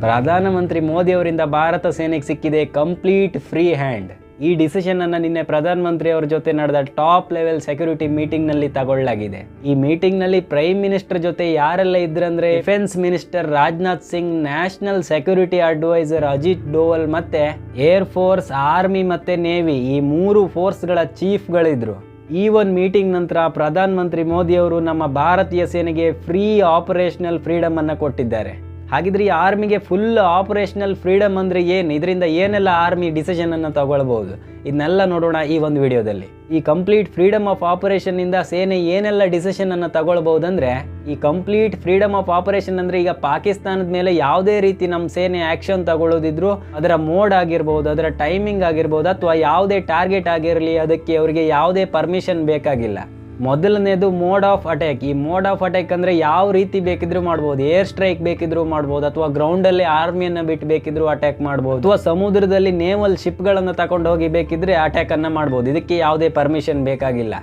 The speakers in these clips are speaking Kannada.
ಪ್ರಧಾನಮಂತ್ರಿ ಮೋದಿ ಅವರಿಂದ ಭಾರತ ಸೇನೆಗೆ ಸಿಕ್ಕಿದೆ ಕಂಪ್ಲೀಟ್ ಫ್ರೀ ಹ್ಯಾಂಡ್ ಈ ಡಿಸಿಷನ್ ಅನ್ನ ನಿನ್ನೆ ಪ್ರಧಾನಮಂತ್ರಿ ಅವರ ಜೊತೆ ನಡೆದ ಟಾಪ್ ಲೆವೆಲ್ ಸೆಕ್ಯೂರಿಟಿ ಮೀಟಿಂಗ್ನಲ್ಲಿ ತಗೊಳ್ಳಲಾಗಿದೆ ಈ ಮೀಟಿಂಗ್ನಲ್ಲಿ ಪ್ರೈಮ್ ಮಿನಿಸ್ಟರ್ ಜೊತೆ ಯಾರೆಲ್ಲ ಇದ್ರಂದ್ರೆ defence minister Rajnath Singh national security adviser Ajit Doval ಮತ್ತೆ ಏರ್ ಫೋರ್ಸ್ ಆರ್ಮಿ ಮತ್ತೆ ನೇವಿ ಈ ಮೂರು ಫೋರ್ಸ್ಗಳ ಚೀಫ್ಗಳಿದ್ರು ಈ ಒಂದು ಮೀಟಿಂಗ್ ನಂತರ ಪ್ರಧಾನಮಂತ್ರಿ ಮೋದಿ ಅವರು ನಮ್ಮ ಭಾರತೀಯ ಸೇನೆಗೆ ಫ್ರೀ ಆಪರೇಷನಲ್ ಫ್ರೀಡಮ್ ಅನ್ನು ಕೊಟ್ಟಿದ್ದಾರೆ. ಹಾಗಿದ್ರೆ ಈ ಆರ್ಮಿಗೆ ಫುಲ್ ಆಪರೇಷನಲ್ ಫ್ರೀಡಮ್ ಅಂದ್ರೆ ಏನು? ಇದರಿಂದ ಏನೆಲ್ಲ ಆರ್ಮಿ ಡಿಸಿಷನ್ ಅನ್ನು ತಗೊಳ್ಬಹುದು? ಇದನ್ನೆಲ್ಲ ನೋಡೋಣ ಈ ಒಂದು ವಿಡಿಯೋದಲ್ಲಿ. ಈ ಕಂಪ್ಲೀಟ್ ಫ್ರೀಡಮ್ ಆಫ್ ಆಪರೇಷನ್ ಇಂದ ಸೇನೆ ಏನೆಲ್ಲ ಡಿಸಿಷನ್ ಅನ್ನು ತಗೊಳ್ಬಹುದಂದ್ರೆ, ಈ ಕಂಪ್ಲೀಟ್ ಫ್ರೀಡಮ್ ಆಫ್ ಆಪರೇಷನ್ ಅಂದ್ರೆ ಈಗ ಪಾಕಿಸ್ತಾನದ ಮೇಲೆ ಯಾವುದೇ ರೀತಿ ನಮ್ಮ ಸೇನೆ ಆಕ್ಷನ್ ತಗೊಳ್ಳೋದಿದ್ರು, ಅದರ ಮೋಡ್ ಆಗಿರ್ಬೋದು, ಅದರ ಟೈಮಿಂಗ್ ಆಗಿರ್ಬೋದು, ಅಥವಾ ಯಾವುದೇ ಟಾರ್ಗೆಟ್ ಆಗಿರಲಿ, ಅದಕ್ಕೆ ಅವರಿಗೆ ಯಾವುದೇ ಪರ್ಮಿಷನ್ ಬೇಕಾಗಿಲ್ಲ. ಮೊದಲನೇದು ಮೋಡ್ ಆಫ್ ಅಟ್ಯಾಕ್. ಈ ಮೋಡ್ ಆಫ್ ಅಟ್ಯಾಕ್ ಅಂದರೆ ಯಾವ ರೀತಿ ಬೇಕಿದ್ರೂ ಮಾಡ್ಬೋದು. ಏರ್ ಸ್ಟ್ರೈಕ್ ಬೇಕಿದ್ರೂ ಮಾಡ್ಬೋದು, ಅಥವಾ ಗ್ರೌಂಡಲ್ಲಿ ಆರ್ಮಿಯನ್ನು ಬಿಟ್ಟು ಬೇಕಿದ್ರೂ ಅಟ್ಯಾಕ್ ಮಾಡ್ಬೋದು, ಅಥವಾ ಸಮುದ್ರದಲ್ಲಿ ನೇವಲ್ ಶಿಪ್ಗಳನ್ನು ತಗೊಂಡು ಹೋಗಿ ಬೇಕಿದ್ರೆ ಅಟ್ಯಾಕನ್ನು ಮಾಡ್ಬೋದು. ಇದಕ್ಕೆ ಯಾವುದೇ ಪರ್ಮಿಷನ್ ಬೇಕಾಗಿಲ್ಲ.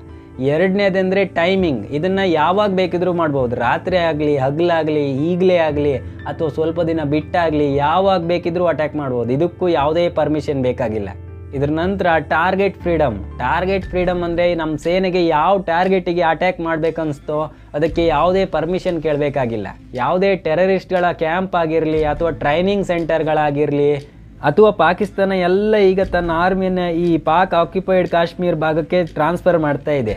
ಎರಡನೇದಂದರೆ ಟೈಮಿಂಗ್. ಇದನ್ನು ಯಾವಾಗ ಬೇಕಿದ್ರೂ ಮಾಡ್ಬೋದು. ರಾತ್ರಿ ಆಗಲಿ, ಹಗಲಾಗಲಿ, ಈಗಲೇ ಆಗಲಿ, ಅಥವಾ ಸ್ವಲ್ಪ ದಿನ ಬಿಟ್ಟಾಗಲಿ, ಯಾವಾಗ ಬೇಕಿದ್ರೂ ಅಟ್ಯಾಕ್ ಮಾಡ್ಬೋದು. ಇದಕ್ಕೂ ಯಾವುದೇ ಪರ್ಮಿಷನ್ ಬೇಕಾಗಿಲ್ಲ. ಇದ್ರ ನಂತರ ಟಾರ್ಗೆಟ್ ಫ್ರೀಡಮ್ ಟಾರ್ಗೆಟ್ ಫ್ರೀಡಮ್ ಅಂದರೆ ನಮ್ಮ ಸೇನೆಗೆ ಯಾವ ಟಾರ್ಗೆಟಿಗೆ ಅಟ್ಯಾಕ್ ಮಾಡಬೇಕನ್ನಿಸ್ತೋ ಅದಕ್ಕೆ ಯಾವುದೇ ಪರ್ಮಿಷನ್ ಕೇಳಬೇಕಾಗಿಲ್ಲ. ಯಾವುದೇ ಟೆರರಿಸ್ಟ್ಗಳ ಕ್ಯಾಂಪ್ ಆಗಿರಲಿ ಅಥವಾ ಟ್ರೈನಿಂಗ್ ಸೆಂಟರ್ಗಳಾಗಿರಲಿ ಅಥವಾ ಪಾಕಿಸ್ತಾನ ಎಲ್ಲ ಈಗ ತನ್ನ ಆರ್ಮಿಯನ್ನು ಈ ಪಾಕ್ ಆಕ್ಯುಪೈಡ್ ಕಾಶ್ಮೀರ್ ಭಾಗಕ್ಕೆ ಟ್ರಾನ್ಸ್ಫರ್ ಮಾಡ್ತಾ ಇದೆ.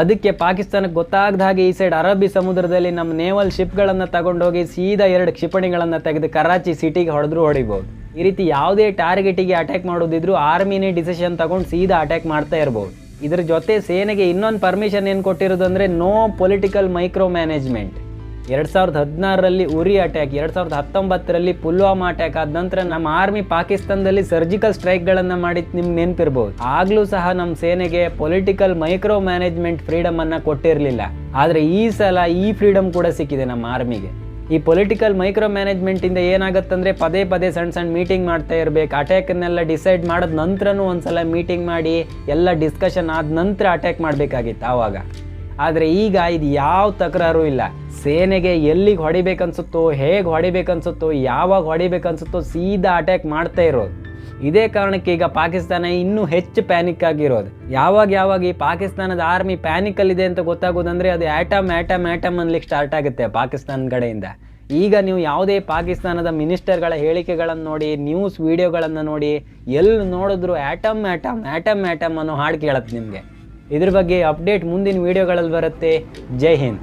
ಅದಕ್ಕೆ ಪಾಕಿಸ್ತಾನಕ್ಕೆ ಗೊತ್ತಾಗದ ಹಾಗೆ ಈ ಸೈಡ್ ಅರಬ್ಬಿ ಸಮುದ್ರದಲ್ಲಿ ನಮ್ಮ ನೇವಲ್ ಶಿಪ್ಗಳನ್ನು ತಗೊಂಡೋಗಿ ಸೀದಾ ಎರಡು ಕ್ಷಿಪಣಿಗಳನ್ನು ತೆಗೆದು ಕರಾಚಿ ಸಿಟಿಗೆ ಹೊಡೆದ್ರು ಹೊಡಿಬೋದು. ಈ ರೀತಿ ಯಾವುದೇ ಟಾರ್ಗೆಟಿಗೆ ಅಟ್ಯಾಕ್ ಮಾಡೋದಿದ್ರು ಆರ್ಮಿನೇ ಡಿಸಿಷನ್ ತಗೊಂಡು ಸೀದಾ ಅಟ್ಯಾಕ್ ಮಾಡ್ತಾ ಇರ್ಬೋದು. ಇದ್ರ ಜೊತೆ ಸೇನೆಗೆ ಇನ್ನೊಂದು ಪರ್ಮಿಷನ್ ಏನು ಕೊಟ್ಟಿರೋದು ಅಂದರೆ ನೋ ಪೊಲಿಟಿಕಲ್ ಮೈಕ್ರೋ ಮ್ಯಾನೇಜ್ಮೆಂಟ್ ಎರಡು ಸಾವಿರದ ಹದಿನಾರರಲ್ಲಿ ಉರಿ ಅಟ್ಯಾಕ್ ಎರಡು ಸಾವಿರದ ಹತ್ತೊಂಬತ್ತರಲ್ಲಿ ಪುಲ್ವಾಮಾ ಅಟ್ಯಾಕ್ ಆದ ನಂತರ ನಮ್ಮ ಆರ್ಮಿ ಪಾಕಿಸ್ತಾನದಲ್ಲಿ ಸರ್ಜಿಕಲ್ ಸ್ಟ್ರೈಕ್ಗಳನ್ನು ಮಾಡಿದ್ದು ನಿಮ್ಗೆ ನೆನಪಿರ್ಬೋದು. ಆಗಲೂ ಸಹ ನಮ್ಮ ಸೇನೆಗೆ ಪೊಲಿಟಿಕಲ್ ಮೈಕ್ರೋ ಮ್ಯಾನೇಜ್ಮೆಂಟ್ ಫ್ರೀಡಮ್ ಅನ್ನ ಕೊಟ್ಟಿರಲಿಲ್ಲ. ಆದರೆ ಈ ಸಲ ಈ ಫ್ರೀಡಮ್ ಕೂಡ ಸಿಕ್ಕಿದೆ ನಮ್ಮ ಆರ್ಮಿಗೆ ಈ ಪೊಲಿಟಿಕಲ್ ಮೈಕ್ರೋ ಮ್ಯಾನೇಜ್ಮೆಂಟಿಂದ ಏನಾಗತ್ತಂದ್ರೆ ಪದೇ ಪದೇ ಸಣ್ಣ ಸಣ್ಣ ಮೀಟಿಂಗ್ ಮಾಡ್ತಾ ಇರಬೇಕು. ಅಟ್ಯಾಕನ್ನೆಲ್ಲ ಡಿಸೈಡ್ ಮಾಡಿದ ನಂತರನೂ ಒಂದ್ಸಲ ಮೀಟಿಂಗ್ ಮಾಡಿ ಎಲ್ಲ ಡಿಸ್ಕಷನ್ ಆದ ನಂತರ ಅಟ್ಯಾಕ್ ಮಾಡಬೇಕಾಗಿತ್ತು ಆವಾಗ. ಆದರೆ ಈಗ ಇದು ಯಾವ ತಕರಾರು ಇಲ್ಲ. ಸೇನೆಗೆ ಎಲ್ಲಿಗೆ ಹೊಡಿಬೇಕನ್ಸುತ್ತೋ, ಹೇಗೆ ಹೊಡಿಬೇಕನ್ಸುತ್ತೋ, ಯಾವಾಗ ಹೊಡಿಬೇಕನ್ಸುತ್ತೋ ಸೀದಾ ಅಟ್ಯಾಕ್ ಮಾಡ್ತಾ ಇರೋದು. ಇದೇ ಕಾರಣಕ್ಕೆ ಈಗ ಪಾಕಿಸ್ತಾನ ಇನ್ನೂ ಹೆಚ್ಚು ಪ್ಯಾನಿಕ್ ಆಗಿರೋದು ಯಾವಾಗ ಯಾವಾಗ ಈ ಪಾಕಿಸ್ತಾನದ ಆರ್ಮಿ ಪ್ಯಾನಿಕಲ್ಲಿದೆ ಅಂತ ಗೊತ್ತಾಗೋದಂದ್ರೆ ಅದು ಆಟಮ್ ಆಟಮ್ ಆಟಮ್ ಅನ್ಲಿಕ್ಕೆ ಸ್ಟಾರ್ಟ್ ಆಗುತ್ತೆ ಪಾಕಿಸ್ತಾನ ಕಡೆಯಿಂದ. ಈಗ ನೀವು ಯಾವುದೇ ಪಾಕಿಸ್ತಾನದ ಮಿನಿಸ್ಟರ್ಗಳ ಹೇಳಿಕೆಗಳನ್ನು ನೋಡಿ ನ್ಯೂಸ್ ವಿಡಿಯೋಗಳನ್ನು ನೋಡಿ ಎಲ್ಲಿ ನೋಡಿದ್ರು ಆಟಮ್ ಆಟಮ್ ಆಟಮ್ ಆಟಮ್ ಅನ್ನೋ ಹಾಡು ಕೇಳತ್ತೆ ನಿಮಗೆ. ಇದ್ರ ಬಗ್ಗೆ ಅಪ್ಡೇಟ್ ಮುಂದಿನ ವಿಡಿಯೋಗಳಲ್ಲಿ ಬರುತ್ತೆ. ಜೈ ಹಿಂದ್.